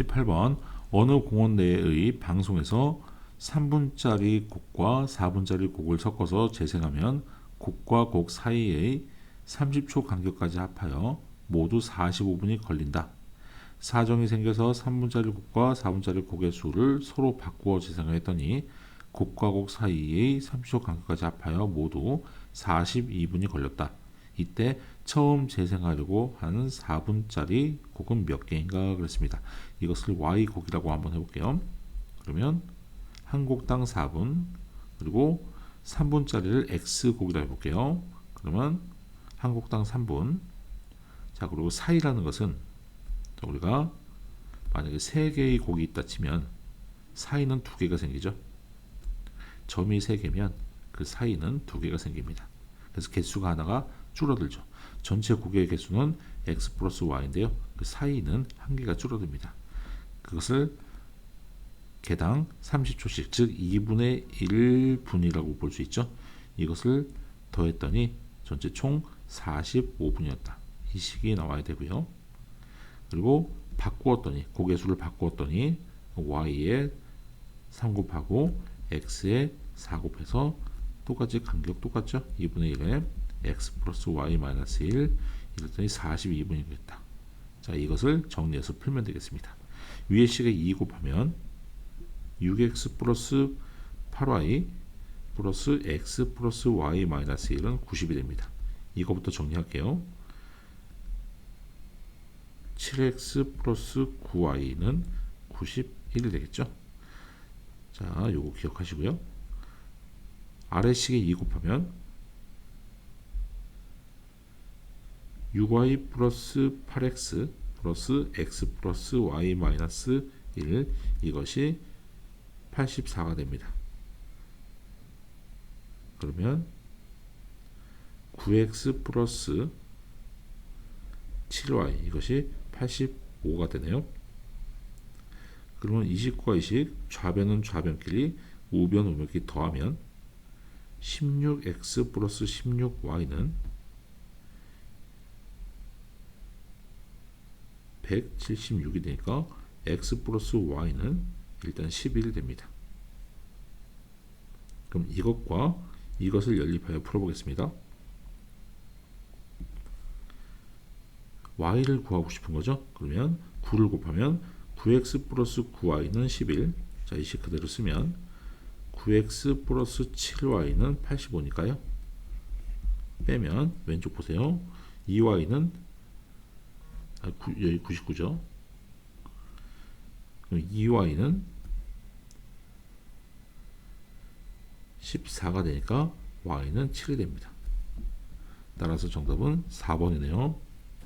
18번 어느 공원 내의 방송에서 3분짜리 곡과 4분짜리 곡을 섞어서 재생하면 곡과 곡 사이의 30초 간격까지 합하여 모두 45분이 걸린다. 사정이 생겨서 3분짜리 곡과 4분짜리 곡의 수를 서로 바꾸어 재생을 했더니 곡과 곡 사이의 30초 간격까지 합하여 모두 42분이 걸렸다. 이때 처음 재생하려고 하는 4분짜리 곡은 몇 개인가 그랬습니다. 이것을 Y곡이라고 한번 해볼게요. 그러면 한 곡당 4분 그리고 3분짜리를 X곡이라고 해볼게요. 그러면 한 곡당 3분 자 그리고 사이라는 것은 자, 우리가 만약에 3개의 곡이 있다 치면 사이는 2개가 생기죠. 점이 3개면 그 사이는 2개가 생깁니다. 그래서 개수가 하나가 줄어들죠. 전체 곡의 개수는 x 플러스 y인데요. 그 사이는 한 개가 줄어듭니다. 그것을 개당 30초씩 즉 2분의 1분이라고 볼 수 있죠. 이것을 더했더니 전체 총 45분이었다. 이 식이 나와야 되고요. 그리고 바꾸었더니 곡의 수를 바꾸었더니 y에 3 곱하고 x에 4 곱해서 똑같이 간격 똑같죠? 2분의 1에 x 플러스 y 마이너스 1 이랬더니 42분이겠다. 자 이것을 정리해서 풀면 되겠습니다. 위의 식에 2 곱하면 6x 플러스 8y 플러스 x 플러스 y 마이너스 1은 90이 됩니다. 이거부터 정리할게요. 7x 플러스 9y는 91이 되겠죠. 자, 요거 기억하시고요. 아래 식에 2 곱하면 6y 플러스 8x 플러스 x 플러스 y 마이너스 1 이것이 84가 됩니다. 그러면 9x 플러스 7y 이것이 85가 되네요. 그러면 29과 20 좌변은 좌변끼리 우변 우변끼리 더하면 16x 플러스 16y는 176이 되니까 x 플러스 y는 일단 11이 됩니다. 그럼 이것과 이것을 연립하여 풀어보겠습니다. y를 구하고 싶은 거죠. 그러면 9를 곱하면 9x 플러스 9y는 11. 자, 이식 그대로 쓰면 9x 플러스 7y는 85니까요. 빼면 왼쪽 보세요. 2y는 아, 9, 여기 99죠. 그럼 2y는 14가 되니까 y는 7이 됩니다. 따라서 정답은 4번이네요.